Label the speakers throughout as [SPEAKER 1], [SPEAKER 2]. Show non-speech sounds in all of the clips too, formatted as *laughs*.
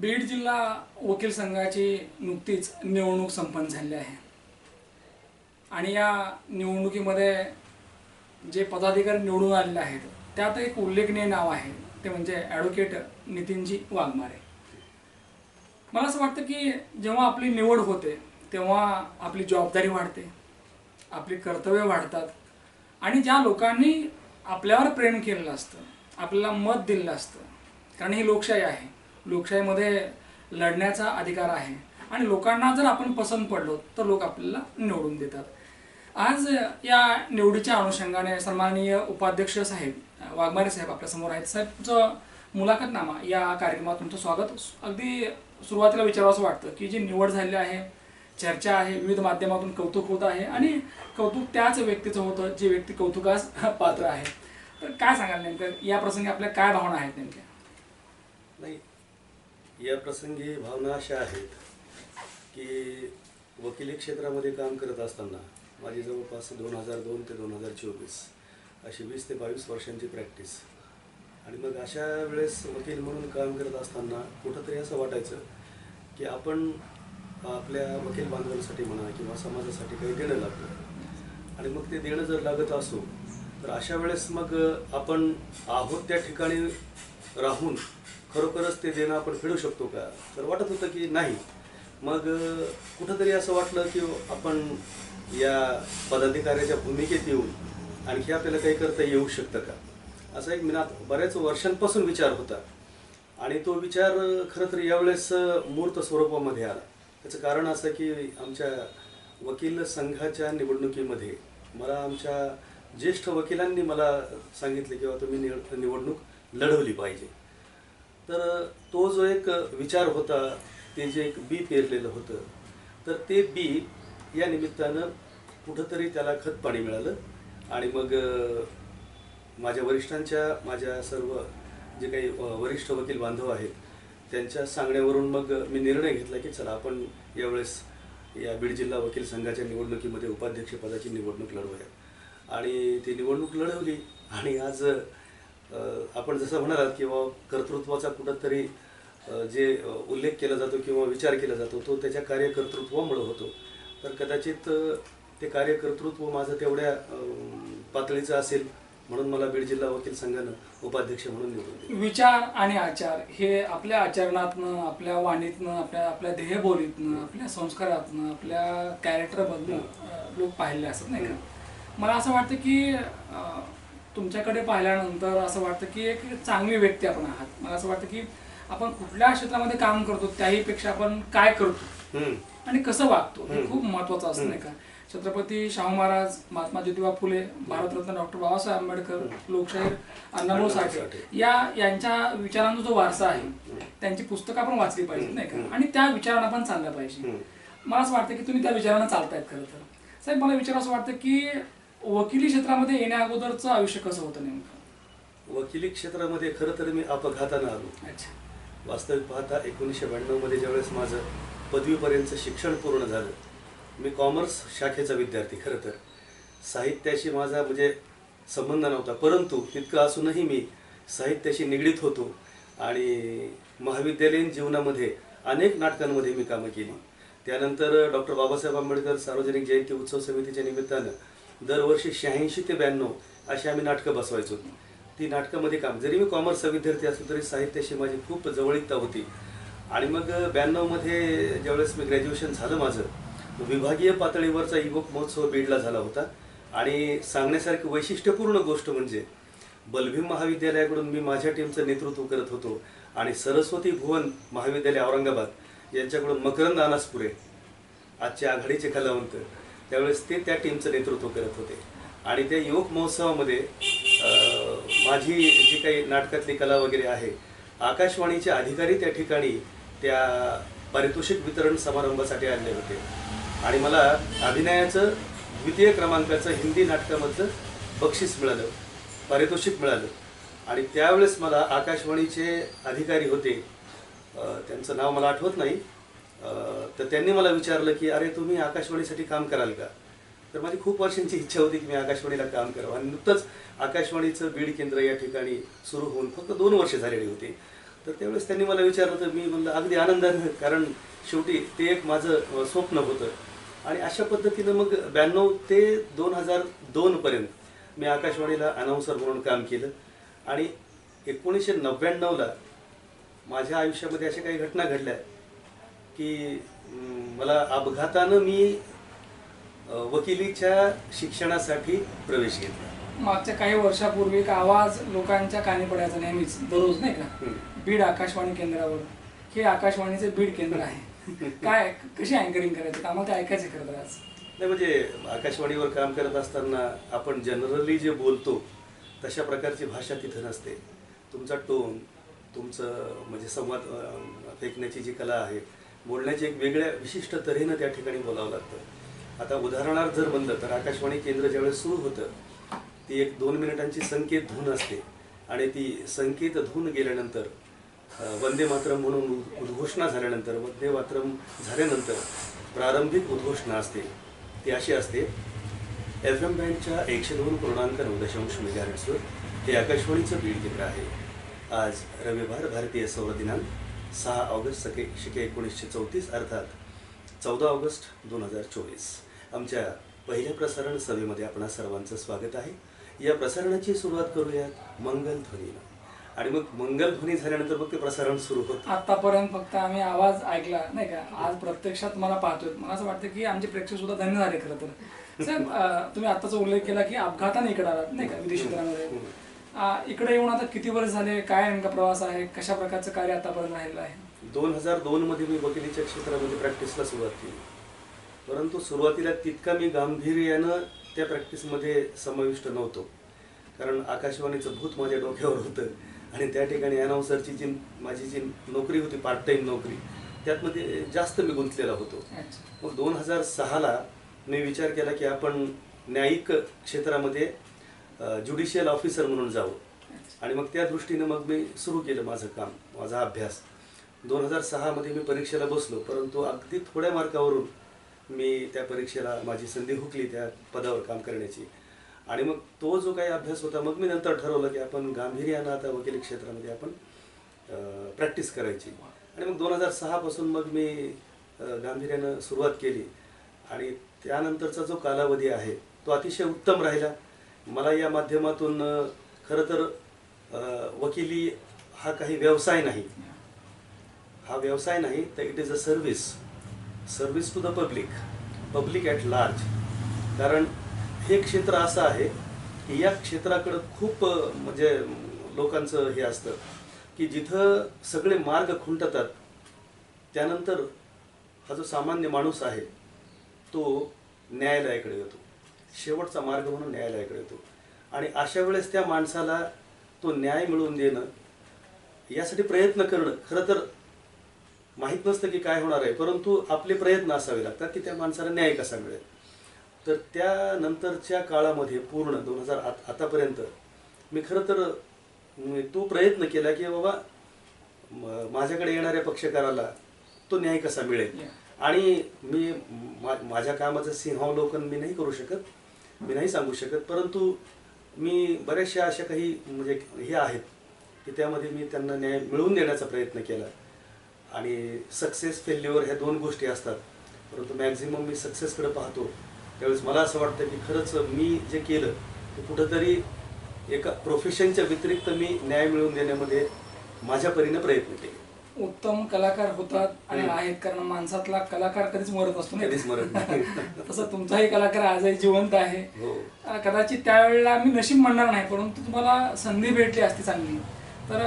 [SPEAKER 1] बीड जिल्हा वकील संघाची नुकतीच निवडणूक संपन्न झाली आहे. आणि या निवडणुकीमध्ये जे पदाधिकारी निवडून आलेले आहेत त्यात एक उल्लेखनीय नाव आहे ते म्हणजे ॲडव्होकेट नितीनजी वाघमारे. मला असं वाटतं की जेव्हा आपली निवड होते तेव्हा आपली जबाबदारी वाढते आपली कर्तव्य वाढतात आणि ज्या लोकांनी आपल्यावर प्रेम केलेलं असतं आपल्याला मत दिलेलं असतं कारण ही लोकशाही आहे लोकशाहीमध्ये लढण्याचा अधिकार आहे. आणि लोकांना जर आपण पसंत पडलो तर लोक आपल्याला निवडून देतात. आज या निवडीच्या अनुषंगाने सन्माननीय उपाध्यक्ष साहेब वाघमारे साहेब आपल्यासमोर आहेत. साहेब तुमचं मुलाखतनामा या कार्यक्रमात तुमचं स्वागत. अगदी सुरुवातीला विचारावं असं वाटतं की जी निवड झालेली आहे चर्चा आहे विविध माध्यमातून कौतुक होत आहे आणि कौतुक त्याच व्यक्तीचं होतं जे व्यक्ती कौतुकास पात्र आहे. तर काय सांगाल नेमकं? या प्रसंगी आपल्या काय भावना आहेत नेमक्या?
[SPEAKER 2] नाही या प्रसंगी भावना अशा आहेत की वकिली क्षेत्रामध्ये काम करत असताना माझी जवळपास दोन हजार दोन ते दोन हजार चोवीस अशी वीस ते बावीस वर्षांची प्रॅक्टिस. आणि मग अशा वेळेस वकील म्हणून काम करत असताना कुठंतरी असं वाटायचं की आपण आपल्या वकील बांधवांसाठी म्हणा किंवा समाजासाठी काही देणं लागतं. आणि मग ते देणं जर लागत असो तर अशा वेळेस मग आपण आहोत त्या ठिकाणी राहून खरोखरच ते देणं आपण फेडू शकतो का? तर वाटत होतं की नाही. मग कुठंतरी असं वाटलं की आपण या पदाधिकाऱ्याच्या भूमिकेत येऊन आणखी आपल्याला काही करता येऊ शकतं का? असा एक मनात बऱ्याच वर्षांपासून विचार होता. आणि तो विचार खरं तर यावेळेस मूर्त स्वरूपामध्ये आला. त्याचं कारण असं की आमच्या वकील संघाच्या निवडणुकीमध्ये मला आमच्या ज्येष्ठ वकिलांनी मला सांगितले किंवा तुम्ही निवडणूक लढवली पाहिजे. तर तो जो एक विचार होता ते जे एक बी पेरलेलं होतं तर ते बी या निमित्तानं कुठंतरी त्याला खत पाणी मिळालं आणि मग माझ्या वरिष्ठांच्या माझ्या सर्व जे काही वरिष्ठ वकील बांधव आहेत त्यांच्या सांगण्यावरून मग मी निर्णय घेतला की चला आपण यावेळेस या बीड जिल्हा वकील संघाच्या निवडणुकीमध्ये उपाध्यक्षपदाची निवडणूक लढवूया. आणि ती निवडणूक लढवली आणि आज आपण जसं म्हणालात किंवा कर्तृत्वाचा कुठंतरी जे उल्लेख केला जातो किंवा विचार केला जातो तो त्याच्या कार्यकर्तृत्वामुळे होतो. तर कदाचित ते कार्यकर्तृत्व माझं तेवढ्या पातळीचं असेल म्हणून मला बीड जिल्हा वकील संघानं उपाध्यक्ष म्हणून निवडून
[SPEAKER 1] विचार आणि आचार हे आपल्या आचरणातनं आपल्या वाणीतनं आपल्या आपल्या देहबोलीतनं आपल्या संस्कारातनं आपल्या कॅरेक्टरमधनं लोक पाहिले असत नाही का? मला असं वाटतं की तुमच्याकडे पाहिल्यानंतर असं वाटतं की एक चांगली व्यक्ती आपण आहात. मला असं वाटतं की आपण कुठल्या क्षेत्रामध्ये काम करतो त्याहीपेक्षा आपण काय करतो. आणि कसं वागतो? हे. खूप महत्वाचं असतं नाही का? छत्रपती शाहू महाराज महात्मा ज्योतिबा फुले भारतरत्न डॉक्टर बाबासाहेब आंबेडकर लोकशाहीर अण्णाभाऊ साठे. या यांच्या विचारांचा जो वारसा आहे त्यांची पुस्तकं आपण वाचली पाहिजेत नाही का? आणि त्या विचारांना आपण चाललं पाहिजे. मला असं वाटतं की तुम्ही त्या विचारांना चालतायत खरं तर. साहेब मला विचार असं वाटतं की वकिली क्षेत्रामध्ये येण्या अगोदरचं आयुष्य कसं होतं नेमकं?
[SPEAKER 2] वकिली क्षेत्रामध्ये खरं तर मी अपघातानं आलो.
[SPEAKER 1] अच्छा.
[SPEAKER 2] वास्तविक पाहता एकोणीसशे ब्याण्णवमध्ये ज्यावेळेस माझं पदवीपर्यंतचं शिक्षण पूर्ण झालं मी कॉमर्स शाखेचा विद्यार्थी खरं तर. साहित्याशी माझा म्हणजे संबंध नव्हता परंतु तितकं असूनही मी साहित्याशी निगडीत होतो आणि महाविद्यालयीन जीवनामध्ये अनेक नाटकांमध्ये मी कामं केली. त्यानंतर डॉक्टर बाबासाहेब आंबेडकर सार्वजनिक जयंती उत्सव समितीच्या निमित्तानं दरवर्षी शहाऐंशी ते ब्याण्णव अशी आम्ही नाटकं बसवायचो. ती नाटकामध्ये काम जरी मी कॉमर्सचा विद्यार्थी असलो तरी साहित्याशी माझी खूप जवळीकता होती. आणि मग ब्याण्णवमध्ये ज्यावेळेस मी ग्रॅज्युएशन झालं माझं विभागीय पातळीवरचा युवक महोत्सव बीडला झाला होता. आणि सांगण्यासारखी वैशिष्ट्यपूर्ण गोष्ट म्हणजे बलभीम महाविद्यालयाकडून मी माझ्या टीमचं नेतृत्व करत होतो. आणि सरस्वती भुवन महाविद्यालय औरंगाबाद यांच्याकडून मकरंद अनासपुरे आजचे आघाडीचे कलावंत. त्यावेळेस ते त्या टीमचं नेतृत्व करत होते. आणि त्या युवक महोत्सवामध्ये माझी जी काही नाटकातली कला वगैरे आहे आकाशवाणीचे अधिकारी त्या ठिकाणी त्या पारितोषिक वितरण समारंभासाठी आले होते. आणि मला अभिनयाचं द्वितीय क्रमांकाचं हिंदी नाटकामधलं बक्षीस मिळालं पारितोषिक मिळालं. आणि त्यावेळेस मला आकाशवाणीचे अधिकारी होते. त्यांचं नाव मला आठवत नाही. तर त्यांनी मला विचारलं की अरे तुम्ही आकाशवाणीसाठी काम कराल का? तर माझी खूप वर्षांची इच्छा होती की मी आकाशवाणीला काम करावं. आणि नुकतंच आकाशवाणीचं बीड केंद्र या ठिकाणी सुरू होऊन फक्त दोन वर्ष झालेली होती. तर त्यावेळेस त्यांनी मला विचारलं तर मी म्हणलं अगदी आनंदानं कारण शेवटी ते एक माझं स्वप्न होतं. आणि अशा पद्धतीनं मग ब्याण्णव ते दोन हजार दोनपर्यंत मी आकाशवाणीला अनाऊन्सर म्हणून काम केलं. आणि एकोणीसशे नव्याण्णवला माझ्या आयुष्यामध्ये अशा काही घटना घडल्या. की मला अपघातानं मी वकिलीच्या शिक्षणासाठी प्रवेश घेतला.
[SPEAKER 1] मागच्या काही वर्षापूर्वी एक आवाज लोकांच्या कानी पडायचा नेहमीच दररोज नाही का. बीड आकाशवाणी केंद्रावर हे आकाशवाणीचे बीड केंद्र आहे. *laughs* काय कशी अँकरिंग करायचं? आम्हाला ते ऐकायचं खरं तर आज?
[SPEAKER 2] नाही म्हणजे आकाशवाणीवर काम करत असताना आपण जनरली जे बोलतो तशा प्रकारची भाषा तिथं नसते. तुमचा टोन तुमचं म्हणजे संवाद फेकण्याची जी कला आहे बोलण्याची एक वेगळ्या विशिष्ट तऱ्हेनं त्या ठिकाणी बोलावं लागतं. आता उदाहरणार्थ जर म्हणलं तर आकाशवाणी केंद्र ज्यावेळेस सुरू होतं ती एक दोन मिनिटांची संकेत धून असते. आणि ती संकेत धून गेल्यानंतर वंदे मातरम म्हणून उद्घोषणा झाल्यानंतर वंदे मातरम झाल्यानंतर प्रारंभिक उद्घोषणा असते. ती अशी असते. एफ एम बँडच्या एकशे दोन पूर्णांक नऊ दशांश मेगाहर्ट्सवर हे आकाशवाणीचं बीड केंद्र आहे. आज रविवार भारतीय सौर दिनांक. सहा ऑगस्ट सके शके एकोणीसशे चौतीस अर्थात चौदा ऑगस्ट दोन हजार चोवीस. आमच्या पहिल्या प्रसारण सभेमध्ये आपणा सर्वांचं स्वागत आहे. या प्रसारणाची सुरुवात करूयात मंगल ध्वनीनं. आणि मग मंगल ध्वनी झाल्यानंतर मग ते प्रसारण सुरू होतं.
[SPEAKER 1] आतापर्यंत फक्त आम्ही आवाज ऐकला नाही का? आज प्रत्यक्षात मला पाहतोय मला असं वाटतं की आमचे प्रेक्षक सुद्धा धन्य झाले खरं तर. साहेब अं, तुम्ही आताचा उल्लेख केला की अपघाताने इकडे आलात नाही का? विदेश क्षेत्रामध्ये. इकडे येऊन आता किती वर्ष झाले? काय नेमका प्रवास आहे? कशा प्रकारचं कार्य आतापर्यंत राहिलं आहे?
[SPEAKER 2] दोन हजार दोनमध्ये मी वकिलीच्या क्षेत्रामध्ये प्रॅक्टिसला सुरुवात केली. परंतु सुरुवातीला तितका मी गांभीर्यानं त्या प्रॅक्टिसमध्ये समाविष्ट नव्हतो. कारण आकाशवाणीचं भूत माझ्या डोक्यावर होतं. आणि त्या ठिकाणी अनाऊन्सरची जी माझी जी नोकरी होती पार्ट टाईम नोकरी त्यातमध्ये जास्त मी गुंतलेला होतो. मग दोन हजार सहाला मी विचार केला की आपण न्यायिक क्षेत्रामध्ये ज्युडिशियल ऑफिसर म्हणून जावं. आणि मग त्या दृष्टीनं मग मी सुरू केलं माझं काम माझा अभ्यास. दोन हजार सहामध्ये मी परीक्षेला बसलो परंतु अगदी थोड्या मार्कावरून मी त्या परीक्षेला माझी संधी हुकली त्या पदावर काम करण्याची. आणि मग तो जो काही अभ्यास होता मग मी नंतर ठरवलं की आपण गांभीर्यानं आता वकिली क्षेत्रामध्ये आपण प्रॅक्टिस करायची. आणि मग दोन हजार सहापासून मग मी गांभीर्यानं सुरुवात केली. आणि त्यानंतरचा जो कालावधी आहे तो अतिशय उत्तम राहिला. मला या माध्यमातून खरं तर वकिली हा काही व्यवसाय नाही. हा व्यवसाय नाही तर it is a service service to the public public at large कारण हे क्षेत्र असं आहे की या क्षेत्राकडं खूप म्हणजे लोकांचं हे असतं की जिथं सगळे मार्ग खुंटतात त्यानंतर हा जो सामान्य माणूस आहे तो न्यायालयाकडे येतो. शेवटचा मार्ग म्हणून न्यायालयाकडे येतो. आणि अशा वेळेस त्या माणसाला तो न्याय मिळवून देणं यासाठी प्रयत्न करणं खरं तर माहीत नसतं की काय होणार आहे परंतु आपले प्रयत्न असावे लागतात की त्या माणसाला न्याय कसा मिळेल. तर त्यानंतरच्या काळामध्ये पूर्ण दोन हजार आत आतापर्यंत मी खरं तर तो प्रयत्न केला की बाबा माझ्याकडे येणाऱ्या पक्षकाराला तो न्याय कसा मिळेल. आणि मा- माझ्या कामाचं सिंहावलोकन मी नाही करू शकत. मी नाही सांगू शकत परंतु मी बऱ्याचशा अशा काही म्हणजे हे आहेत की त्यामध्ये मी त्यांना न्याय मिळवून देण्याचा प्रयत्न केला. आणि सक्सेस फेल्युअर ह्या दोन गोष्टी असतात. परंतु मॅक्झिमम मी सक्सेसकडे पाहतो. त्यावेळेस मला असं वाटतं की खरंच मी जे केलं ते कुठंतरी एका प्रोफेशनच्या व्यतिरिक्त मी न्याय मिळवून देण्यामध्ये माझ्या परीने प्रयत्न केले.
[SPEAKER 1] उत्तम कलाकार होतात आणि. आहेत कारण माणसातला कलाकार कधीच मरत असतो
[SPEAKER 2] कधीच मरत नाही. *laughs*
[SPEAKER 1] तसं तुमचाही कलाकार आजही जिवंत आहे
[SPEAKER 2] हो
[SPEAKER 1] कदाचित त्यावेळेला मी नशीब म्हणणार नाही परंतु तुम्हाला संधी भेटली असती चांगली तर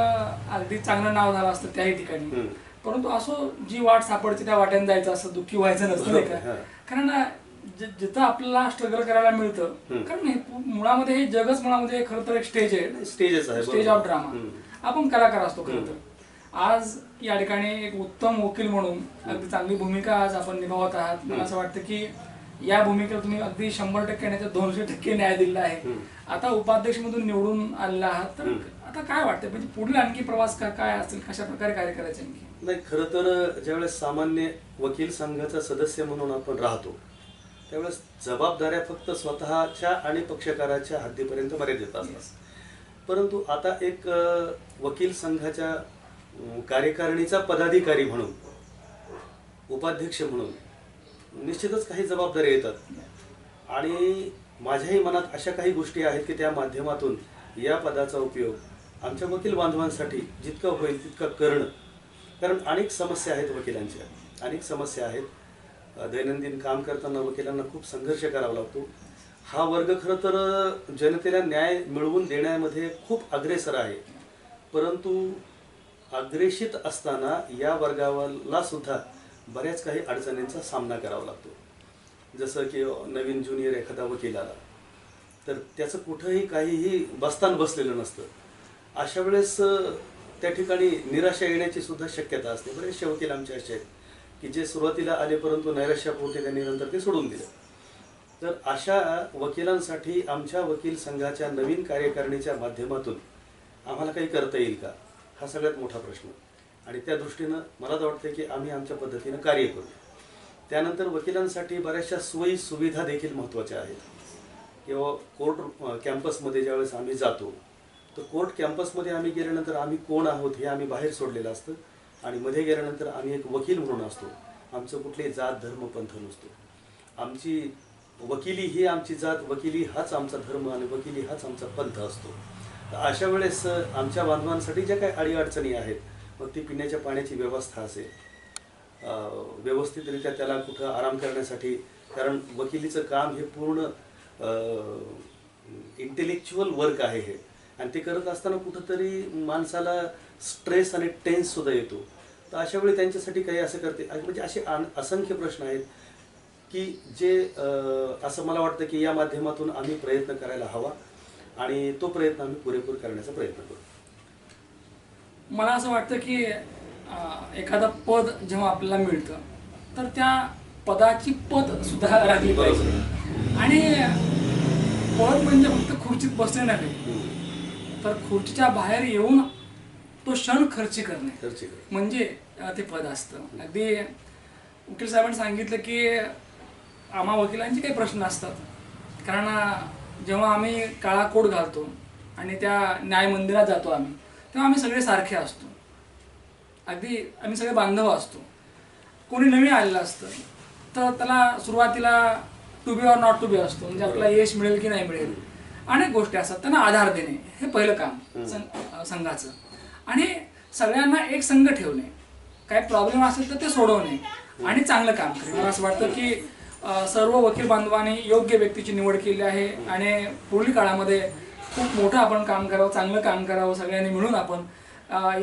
[SPEAKER 1] अगदी चांगलं नाव झालं असतं त्याही ठिकाणी. परंतु असं जी वाट सापडते त्या वाट्याने जायचं असं दुःखी व्हायचं नसतं नाही का
[SPEAKER 2] हा.
[SPEAKER 1] कारण जिथं आपल्याला स्ट्रगल करायला मिळतं. कारण मुळामध्ये हे जगच मुळामध्ये खरं तर एक स्टेज आहे स्टेज. Of drama. आपण कलाकार असतो खरं. तर आज या ठिकाणी एक उत्तम वकील म्हणून अगदी चांगली भूमिका आज आपण निभावत आहात. मला. असं वाटतं की या भूमिकेला तुम्ही अगदी शंभर टक्के नाही तर दोनशे टक्के न्याय दिलेला आहे. आता उपाध्यक्ष मधून निवडून आलेला आहात तर. आता काय वाटतं म्हणजे पुढील आणखी प्रवास का- काय असेल? कशा प्रकारे कार्य करायचे आणखी?
[SPEAKER 2] नाही खरं तर ज्यावेळेस सामान्य वकील संघाचा सदस्य म्हणून आपण राहतो त्यावेळेस जबाबदाऱ्या फक्त स्वतःच्या आणि पक्षकाराच्या हद्दीपर्यंत मर्यादित असतात. परंतु आता एक वकील संघाच्या कार्यकारिणीचा पदाधिकारी म्हणून उपाध्यक्ष म्हणून निश्चितच काही जबाबदाऱ्या येतात. आणि माझ्याही मनात अशा काही गोष्टी आहेत की त्या माध्यमातून या पदाचा उपयोग आमच्या वकील बांधवांसाठी जितका होईल तितका करणं. कारण अनेक समस्या आहेत वकिलांच्या. अनेक समस्या आहेत. दैनंदिन काम करताना वकिलांना खूप संघर्ष करावा लागतो. हा वर्ग खरं तर जनतेला न्याय मिळवून देण्यामध्ये खूप अग्रेसर आहे. परंतु अग्रेषित असताना या वर्गाला सुद्धा बऱ्याच काही अडचणींचा सामना करावा लागतो. जसं की नवीन ज्युनियर एखादा वकील आला तर त्याचं कुठंही काहीही बसतान बसलेलं नसतं. अशा वेळेस त्या ठिकाणी निराशा येण्याची सुद्धा शक्यता असते. बरेचसे वकील आमचे असे आहेत की जे सुरुवातीला आले परंतु नैराश्यापोटी त्यांनी नंतर ते सोडून दिलं. तर अशा वकिलांसाठी आमच्या वकील संघाच्या नवीन कार्यकारिणीच्या माध्यमातून आम्हाला काही करता येईल का? हा सगळ्यात मोठा प्रश्न. आणि त्या दृष्टीनं मला तर वाटतं की आम्ही आमच्या पद्धतीनं कार्य करू. त्यानंतर वकिलांसाठी बऱ्याचशा सोयी सुविधा देखील महत्त्वाच्या आहेत. किंवा कोर्ट कॅम्पसमध्ये ज्यावेळेस आम्ही जातो तर कोर्ट कॅम्पसमध्ये आम्ही गेल्यानंतर आम्ही कोण आहोत हे आम्ही बाहेर सोडलेलं असतं. आणि मध्ये गेल्यानंतर आम्ही एक वकील म्हणून असतो. आमचं कुठलेही जात धर्म पंथ नसतो. आमची वकिली ही आमची जात वकिली हाच आमचा धर्म आणि वकिली हाच आमचा पंथ असतो. तर अशा वेळेस आमच्या बांधवांसाठी ज्या काही अडीअडचणी आहेत मग ती पिण्याच्या पाण्याची व्यवस्था असेल. व्यवस्थितरित्या त्याला कुठं आराम करण्यासाठी कारण वकिलीचं काम हे पूर्ण इंटेलेक्च्युअल वर्क आहे हे. आणि ते करत असताना कुठंतरी माणसाला स्ट्रेस आणि टेन्स सुद्धा येतो. तर अशा वेळी त्यांच्यासाठी काही असं करते. म्हणजे असे असंख्य प्रश्न आहेत की जे असं मला वाटतं की या माध्यमातून आम्ही प्रयत्न करायला हवा. आणि तो प्रयत्न आम्ही पुरेपूर करण्याचा प्रयत्न करू.
[SPEAKER 1] मला असं वाटतं की एखादं पद जेव्हा आपल्याला मिळतं तर त्या पदाची पद सुद्धा राखली पाहिजे. आणि पद म्हणजे फक्त खुर्चीत बसणे नव्हे तर खुर्चीच्या बाहेर येऊन तो क्षण खर्ची करणे. म्हणजे ते पद असतं. अगदी वकील साहेबांनी सांगितलं की आम्हा वकिलांचे काही प्रश्न असतात. कारण जेव्हा आम्ही काळा कोट घालतो आणि त्या न्याय मंदिरात जातो आम्ही तेव्हा आम्ही सगळे सारखे असतो. अगदी आम्ही सगळे बांधव असतो. कोणी नवीन आलेलं असतं तर त्याला सुरुवातीला to be or not to be असतो. म्हणजे आपल्याला यश मिळेल की नाही मिळेल. अनेक गोष्टी असतात. त्यांना आधार देणे हे पहिलं काम सं- संघाचं. आणि सगळ्यांना एक संघ ठेवणे. काही प्रॉब्लेम असेल तर ते सोडवणे आणि चांगलं काम करणे. मला असं वाटतं की सर्व वकील बांधवांनी योग्य व्यक्तीची निवड केली आहे आणि पुढील काळामध्ये खूप मोठं आपण काम करावं चांगलं काम करावं सगळ्यांनी मिळून आपण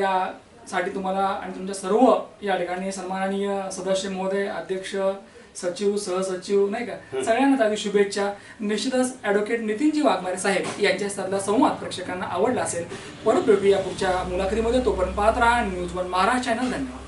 [SPEAKER 1] यासाठी तुम्हाला आणि तुमच्या सर्व या ठिकाणी सन्माननीय सदस्य महोदय अध्यक्ष सचिव सहसचिव नाही का? सगळ्यांना त्याची शुभेच्छा. निश्चितच ॲडव्होकेट नितीनजी वाघमारे साहेब यांच्या साधला संवाद प्रेक्षकांना आवडला असेल. परत भेटूया पुढच्या मुलाखतीमध्ये. तोपर्यंत पाहत राहा न्यूज वन महाराज चॅनल धन्यवाद.